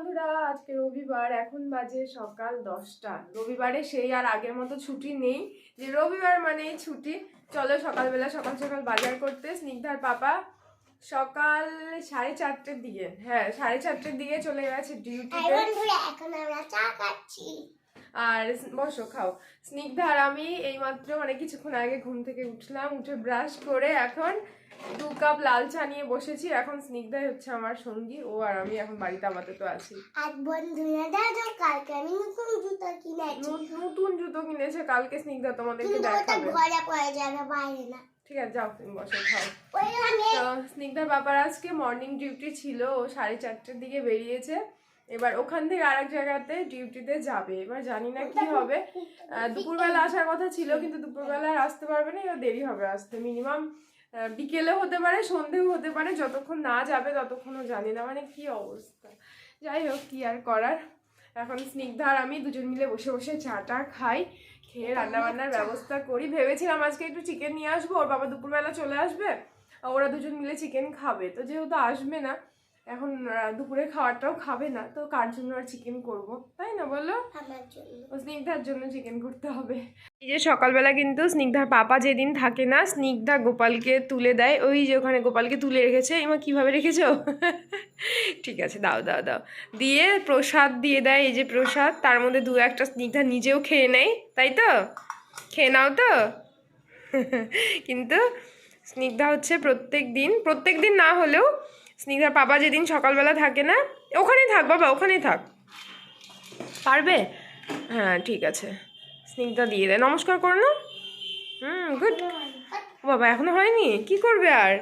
বন্ধুরা আজকে রবিবার এখন বাজে সকাল দশটা। রবিবারে সেই আর আগের মতো ছুটি নেই। যে রবিবার মানেই ছুটি। চলো সকালবেলা সকাল সকাল বাজার করতে স্নিগ্ধার পাপা সকাল সাড়ে চারটের দিকে হ্যাঁ সাড়ে চারটের দিকে চলে গেছে ডিউটিতে বন্ধুরা এখন আমরা চা খাচ্ছি। আর বসো খাও। স্নিগ্ধা আর আমি এইমাত্র মানে কিছুক্ষণ আগে ঘুম থেকে উঠলাম উঠে ব্রাশ করে এখন দু কাপ লাল চা নিয়ে বসেছি। এখন স্নিগ্ধাই হচ্ছে আমার সঙ্গী। ও আর আমি এখন বাড়িতে আপাতত আছি। আর বন্ধুরা দাদা কালকে আমি নতুন জুতো কিনেছি। নতুন জুতো কিনেছে। কালকে স্নিগ্ধা তোমাদেরকে দেখাবে। ঘরে পড়ে যাবে বাইরে না। ঠিক আছে যাও তুমি বসে খাও। তো স্নিগ্ধার বাবার আজকে মর্নিং ডিউটি ছিল। ও সাড়ে চারটের দিকে বেরিয়েছে। এবার ওখান থেকে আরেক জায়গাতে ডিউটিতে যাবে। এবার জানি না কি হবে। দুপুরবেলা আসার কথা ছিল কিন্তু দুপুরবেলা আর আসতে পারবে না। এবার দেরি হবে আসতে। মিনিমাম বিকেলে হতে পারে সন্ধেও হতে পারে যতক্ষণ না যাবে ততক্ষণও জানি না মানে কি অবস্থা। যাই হোক কী আর করার? এখন স্নিগ্ধার আর আমি দুজন মিলে বসে বসে চাটা খাই খেয়ে রান্নাবান্নার ব্যবস্থা করি। ভেবেছিলাম আজকে একটু চিকেন নিয়ে আসব ওর বাবা দুপুরবেলা চলে আসবে ওরা দুজন মিলে চিকেন খাবে তো যেহেতু আসবে না এখন দুপুরে খাওয়ারটাও খাবে না তো কার জন্য আর চিকেন করব? তাই না বলো? স্নিগ্ধার জন্য চিকেন করতে হবে। এই যে সকালবেলা কিন্তু স্নিগ্ধার পাপা যেদিন থাকে না স্নিগ্ধা গোপালকে তুলে দেয়। ওই যে ওখানে গোপালকে তুলে রেখেছে। এমা কীভাবে রেখেছো? ঠিক আছে দাও দাও দাও। দিয়ে প্রসাদ দিয়ে দেয়। এই যে প্রসাদ তার মধ্যে দু একটা স্নিগ্ধা নিজেও খেয়ে নেয়। তাই তো? খেয়ে নাও তো। কিন্তু স্নিগ্ধা হচ্ছে প্রত্যেক দিন প্রত্যেক দিন না হলেও স্নিগ্ধার পাপা যেদিন সকালবেলা থাকে না ওখানেই থাক বাবা ওখানেই থাক। পারবে? হ্যাঁ ঠিক আছে। স্নিগ্ধা দিয়ে দেয় নমস্কার করো না। Hmm good. বাবা এখনও হয়নি? কি করবে আর?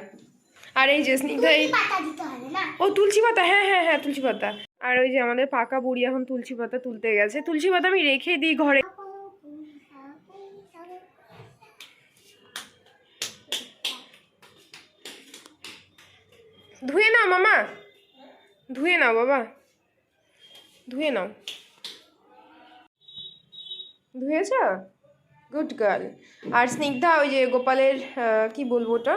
আর এই যে স্নিগ্ধা এই পাতা দিতে হবে না? ও তুলসী পাতা হ্যাঁ হ্যাঁ হ্যাঁ তুলসী পাতা। আর ওই যে আমাদের পাকা বুড়ি এখন তুলসী পাতা তুলতে গেছে। তুলসী পাতা আমি রেখে দিই ঘরে। ধুয়ে নাও, মামা। ধুয়ে নাও, বাবা। ধুয়ে নাও। ধুয়েছ? গুড গার্ল আর স্নিগ্ধা, ওই যে গোপালের কি বলব ওটা?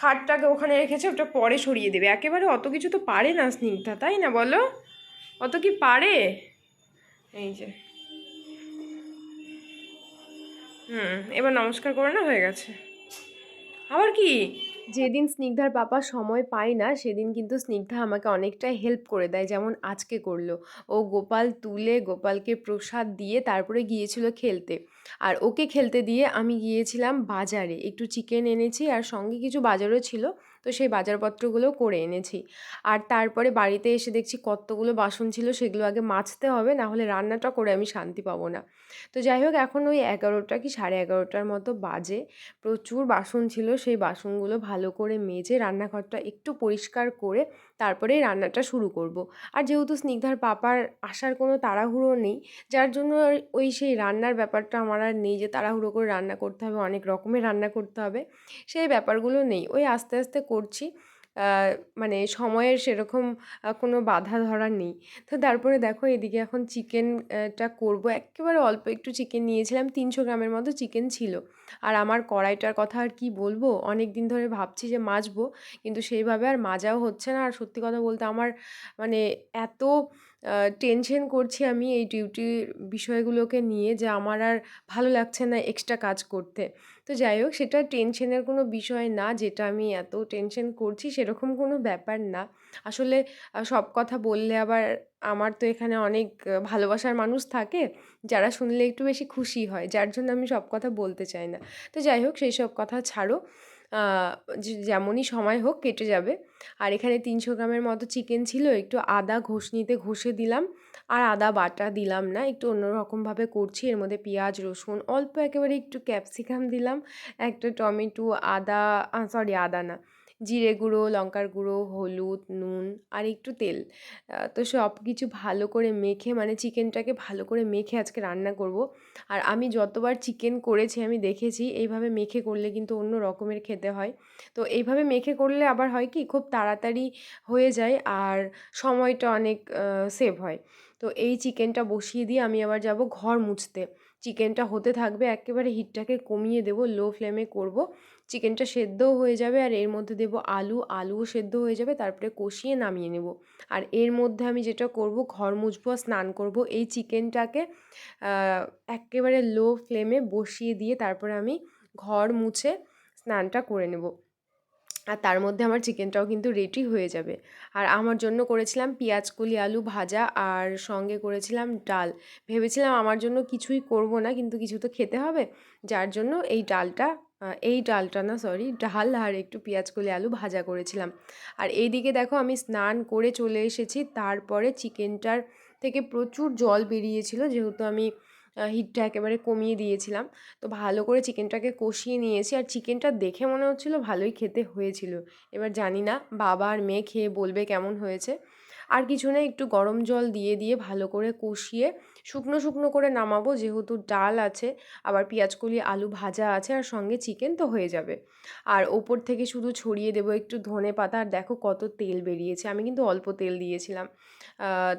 খাটটাকে ওখানে রেখেছে, ওটা পরে সরিয়ে দেবে। একেবারে অত কিছু তো পারে না স্নিগ্ধা, তাই না বলো? অত কি পারে? এই যে। হুম, এবার নমস্কার করে না হয়ে গেছে। আবার কি? যেদিন স্নিগ্ধার পাপা সময় পায় না, সেদিন কিন্তু স্নিগ্ধা আমাকে অনেকটাই হেল্প করে দেয়, যেমন আজকে করল। ও গোপাল তুলে গোপালকে প্রসাদ দিয়ে তারপরে গিয়েছিল খেলতে। আর ওকে খেলতে দিয়ে আমি গিয়েছিলাম বাজারে। একটু চিকেন এনেছি আর সঙ্গে কিছু বাজারও ছিল। তো সেই বাজারপত্রগুলো করে এনেছি। আর তারপরে বাড়িতে এসে দেখছি কতগুলো বাসন ছিল সেগুলো আগে মাজতে হবে না হলে রান্নাটা করে আমি শান্তি পাবো না। তো যাই হোক, এখন ওই এগারোটা কি সাড়ে এগারোটার মতো বাজে। প্রচুর বাসন ছিল, সেই বাসনগুলো ভালো করে মেজে রান্নাঘরটা একটু পরিষ্কার করে তারপরেই রান্নাটা শুরু করব। আর যেহেতু স্নিগ্ধার পাপার আসার কোনো তাড়াহুড়ো নেই, যার জন্য ওই সেই রান্নার ব্যাপারটা আমার আর নেই যে তাড়াহুড়ো করে রান্না করতে হবে, অনেক রকমের রান্না করতে হবে, সেই ব্যাপারগুলো নেই ওই আস্তে আস্তে করছি মানে সময়ের সেরকম কোনো বাধা ধরা নেই। তো তারপরে দেখো এদিকে এখন চিকেনটা করব। একেবারে অল্প একটু চিকেন নিয়েছিলাম, তিনশো গ্রামের মতো চিকেন ছিল। আর আমার কড়াইটার কথা আর কি বলব? অনেক দিন ধরে ভাবছি যে মাজবো, কিন্তু সেইভাবে আর মাজাও হচ্ছে না। আর সত্যি কথা বলতে আমার মানে এত টেনশন করছি আমি এই ডিউটির বিষয়গুলোকে নিয়ে যে আমার আর ভালো লাগছে না এক্সট্রা কাজ করতে। তো যাই হোক, সেটা টেনশনের কোনো বিষয় না, যেটা আমি এত টেনশন করছি সেরকম কোনো ব্যাপার না। আসলে সব কথা বললে আবার আমার তো এখানে অনেক ভালোবাসার মানুষ থাকে, যারা শুনলে একটু বেশি খুশি হয়, যার জন্য আমি সব কথা বলতে চাই না। তো যাই হোক, সেই সব কথা ছাড়ো। যেমনই সময় হোক কেটে যাবে। আর এখানে তিনশো গ্রামের মতো চিকেন ছিল, একটু আদা ঘষনিতে ঘষে দিলাম। আর আদা বাটা দিলাম না, একটু অন্যরকমভাবে করছি। এর মধ্যে পেঁয়াজ, রসুন, অল্প একেবারে একটু ক্যাপসিকাম দিলাম, একটা টমেটো, আদা সরি আদা না। জিরে গুঁড়ো, লঙ্কার গুঁড়ো, হলুদ, নুন আর একটু তেল। তো সব কিছু ভালো করে মেখে মানে চিকেনটাকে ভালো করে মেখে আজকে রান্না করব। আর আমি যতবার চিকেন করেছি, আমি দেখেছি, এইভাবে মেখে করলে কিন্তু অন্য রকমের খেতে হয়। তো এইভাবে মেখে করলে আবার হয় কি, খুব তাড়াতাড়ি হয়ে যায় আর সময়টা অনেক সেভ হয়। তো এই চিকেনটা বসিয়ে দিয়ে আমি আবার যাব ঘর মুছতে। চিকেনটা হতে থাকবে, একেবারে হিটটাকে কমিয়ে দেবো, লো ফ্লেমে করব। চিকেনটা সেদ্ধও হয়ে যাবে আর এর মধ্যে দেবো আলু, আলুও সেদ্ধ হয়ে যাবে, তারপরে কষিয়ে নামিয়ে নেব। আর এর মধ্যে আমি যেটা করব, ঘর মুছবো স্নান করব, এই চিকেনটাকে একেবারে লো ফ্লেমে বসিয়ে দিয়ে তারপরে আমি ঘর মুছে স্নানটা করে নেব। আর তার মধ্যে আমার চিকেনটাও কিন্তু রেডি হয়ে যাবে। আর আমার জন্য করেছিলাম পেঁয়াজ কলি আলু ভাজা আর সঙ্গে করেছিলাম ডাল। ভেবেছিলাম আমার জন্য কিছুই করব না, কিন্তু কিছু তো খেতে হবে। যার জন্য এই ডালটা এই ডালটা না সরি ডাল আর একটু পেঁয়াজ কলি আলু ভাজা করেছিলাম। আর এইদিকে দেখো আমি স্নান করে চলে এসেছি, তারপরে চিকেনটার থেকে প্রচুর জল বেরিয়েছিল, যেহেতু আমি হিটটা একেবারে কমিয়ে দিয়েছিলাম। তো ভালো করে চিকেনটাকে কষিয়ে নিয়েছি। আর চিকেনটা দেখে মনে হচ্ছিল ভালোই খেতে হয়েছিল। এবার জানি না, বাবা আর মেয়ে খেয়ে বলবে কেমন হয়েছে। আর কিছু না, একটু গরম জল দিয়ে দিয়ে ভালো করে কষিয়ে শুকনো শুকনো করে নামাবো। যেহেতু ডাল আছে, আবার পেঁয়াজকলি আলু ভাজা আছে আর সঙ্গে চিকেন তো হয়ে যাবে। আর ওপর থেকে শুধু ছড়িয়ে দেবো একটু ধনে পাতা। আর দেখো কত তেল বেরিয়েছে। আমি কিন্তু অল্প তেল দিয়েছিলাম।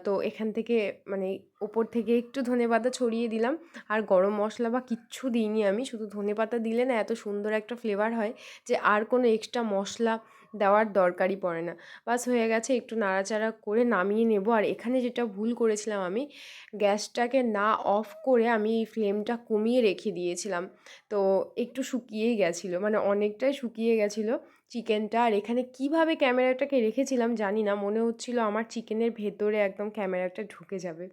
তো এখান থেকে মানে ওপর থেকে একটু ধনে পাতা ছড়িয়ে দিলাম। আর গরম মশলা বা কিচ্ছু দিইনি আমি। শুধু ধনে পাতা দিলে না এত সুন্দর একটা ফ্লেভার হয় যে আর কোনো এক্সট্রা মশলা দেওয়ার দরকারই পড়ে না। বাস হয়ে গেছে, একটু নাড়াচাড়া করে নামিয়ে নেব। আর এখানে যেটা ভুল করেছিলাম আমি, গ্যাসটাকে না অফ করে আমি ফ্লেমটা কমিয়ে রেখে দিয়েছিলাম। তো একটু শুকিয়েই গেছিল মানে অনেকটাই শুকিয়ে গেছিল চিকেনটা। আর এখানে কীভাবে ক্যামেরাটাকে রেখেছিলাম জানি না, মনে হচ্ছিল আমার চিকেনের ভেতরে একদম ক্যামেরাটা ঢুকে যাবে।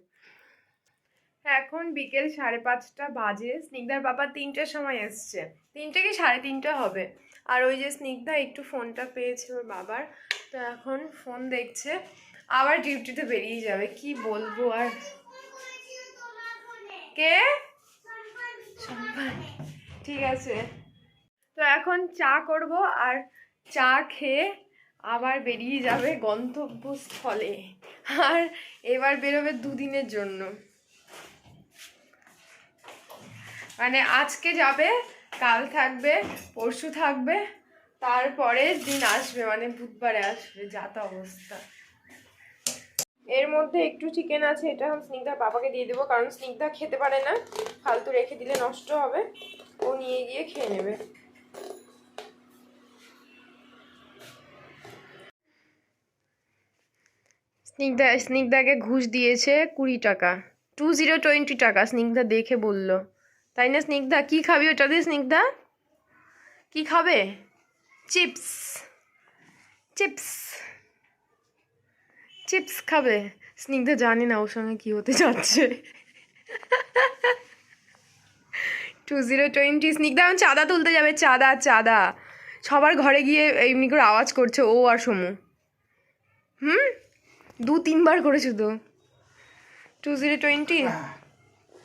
এখন বিকেল সাড়ে পাঁচটা বাজে, স্নিগ্ধার বাবা তিনটের সময় এসছে। তিনটে কি সাড়ে তিনটে হবে? আর ওই যে স্নিগ্ধা একটু ফোনটা পেয়েছে ওর বাবার তো এখন ফোন দেখছে আবার ডিউটিতে বেরিয়ে যাবে কি বলব আর? কে? ঠিক আছে। তো এখন চা করব আর চা খেয়ে আবার বেরিয়ে যাবে গন্তব্যস্থলে। আর এবার বেরোবে দুদিনের জন্য। মানে আজকে যাবে কাল থাকবে, পরশু থাকবে, তারপরে দিন আসবে মানে বুধবারে আসবে যাতা অবস্থা। এর মধ্যে একটু চিকেন আছে, এটা আমি স্নিগ্ধার বাবাকে দিয়ে দেবো, কারণ স্নিগ্ধা খেতে পারে না, ফালতু রেখে দিলে নষ্ট হবে, ও নিয়ে গিয়ে খেয়ে নেবে। স্নিগ্ধা, স্নিগ্ধাকে ঘুষ দিয়েছে কুড়ি টাকা টু জিরো টোয়েন্টি টাকা, স্নিগ্ধা দেখে বলল। তাই না স্নিগ্ধা? কী খাবি ওটা দিয়ে স্নিগ্ধা? কী খাবে? চিপস। চিপস। চিপস খাবে। স্নিগ্ধা জানে না ওর সঙ্গে কী হতে যাচ্ছে। Two zero twenty. স্নিগ্ধা, এখন চাঁদা তুলতে যাবে। চাঁদা চাঁদা। সবার ঘরে গিয়ে এমনি করে আওয়াজ করছে ও আর সমু। হুম? দু তিনবার করে শুধু টু জিরো টোয়েন্টি।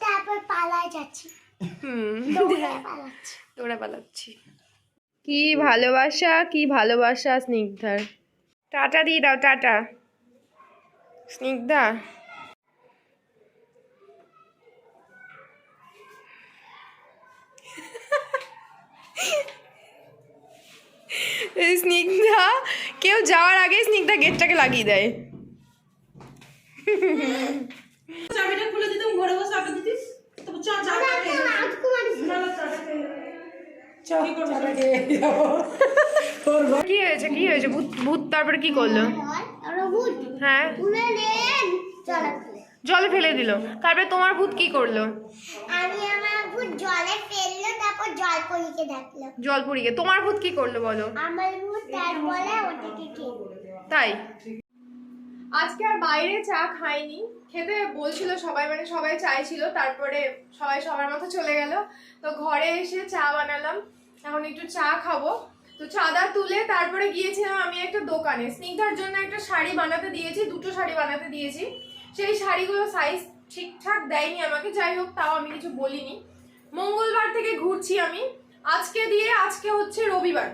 তারপর পালায় যাচ্ছি। দৌড়ে পালাচ্ছি। কি ভালোবাসা কি ভালোবাসা স্নিগ্ধার টাটা দিয়ে দাও টাটা। স্নিগ্ধা। স্নিগ্ধা কেউ যাওয়ার আগে স্নিগ্ধা গেটটাকে লাগিয়ে দেয়। চাবিটা খুলে দিতাম ঘরে বসে আটা দিতিস? কি হয়েছে কি হয়েছে? ভূত ভূত তারপরে কি করল? হ্যাঁ। জলে ফেলে। জলে দিল। তারপরে তোমার ভূত কি করল? আমি আমার ভূত জলে ফেলল তারপর জল পরীকে ডাকলো জলপুরিকে। তোমার ভূত কি করল বলো? আমার ভূত তারপরে ওটাকে তাই? আজকে আর বাইরে চা খাইনি। খেতে বলছিল সবাই মানে সবাই চাইছিল, তারপরে সবাই সবার মতো চলে গেল। তো ঘরে এসে চা বানালাম। এখন একটু চা খাব। তো চাঁদা তুলে তারপরে গিয়েছিলাম আমি একটা দোকানে। স্নিগ্ধার জন্য একটা শাড়ি বানাতে দিয়েছি, দুটো শাড়ি বানাতে দিয়েছি। সেই শাড়িগুলো সাইজ ঠিকঠাক দেয়নি আমাকে, যাই হোক, তাও আমি কিছু বলিনি। মঙ্গলবার থেকে ঘুরছি আমি। আজকে দিয়ে আজকে হচ্ছে রবিবার।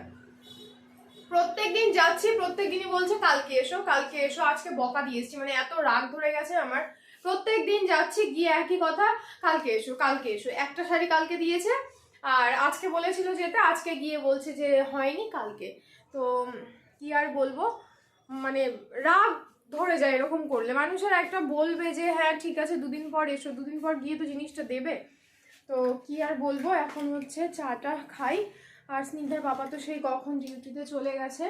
প্রত্যেক দিন যাচ্ছি প্রত্যেক দিনই বলছে কালকে এসো কালকে এসো, আজকে বকা দিয়ে এসছি মানে এত রাগ ধরে গেছে আমার। প্রত্যেক দিন যাচ্ছি, গিয়ে একই কথা, কালকে এসো কালকে এসো। একটা শাড়ি কালকে দিয়েছে, আর আজকে বলেছিল যেতে, আজকে গিয়ে বলছে যে হয়নি কালকে। তো কি আর বলব? মানে রাগ ধরে যায় এরকম করলে। মানুষের একটা বলবে যে হ্যাঁ ঠিক আছে, দুদিন পর এসো, দুদিন পর গিয়ে তো জিনিসটা দেবে। তো কি আর বলব? এখন হচ্ছে চাটা খাই আর স্নিগ্ধার বাবা তো সেই কখন ডিউটিতে চলে গেছে।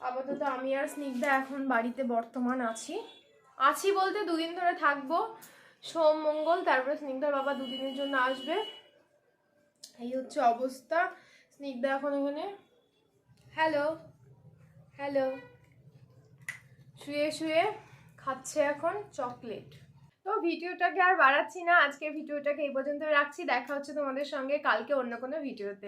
আপাতত আমি আর স্নিগ্ধা এখন বাড়িতে বর্তমান আছি। আছি বলতে দুদিন ধরে থাকব। সোম, মঙ্গল, তারপরে স্নিগ্ধার বাবা দুদিনের জন্য আসবে। এই হচ্ছে অবস্থা। স্নিগ্ধা এখন এখানে। Hello hello. শুয়ে শুয়ে খাচ্ছে এখন চকলেট। তো ভিডিওটাকে আর বাড়াচ্ছি না। আজকে ভিডিওটাকে এই পর্যন্ত রাখছি। দেখা হচ্ছে তোমাদের সঙ্গে কালকে অন্য কোনো ভিডিওতে।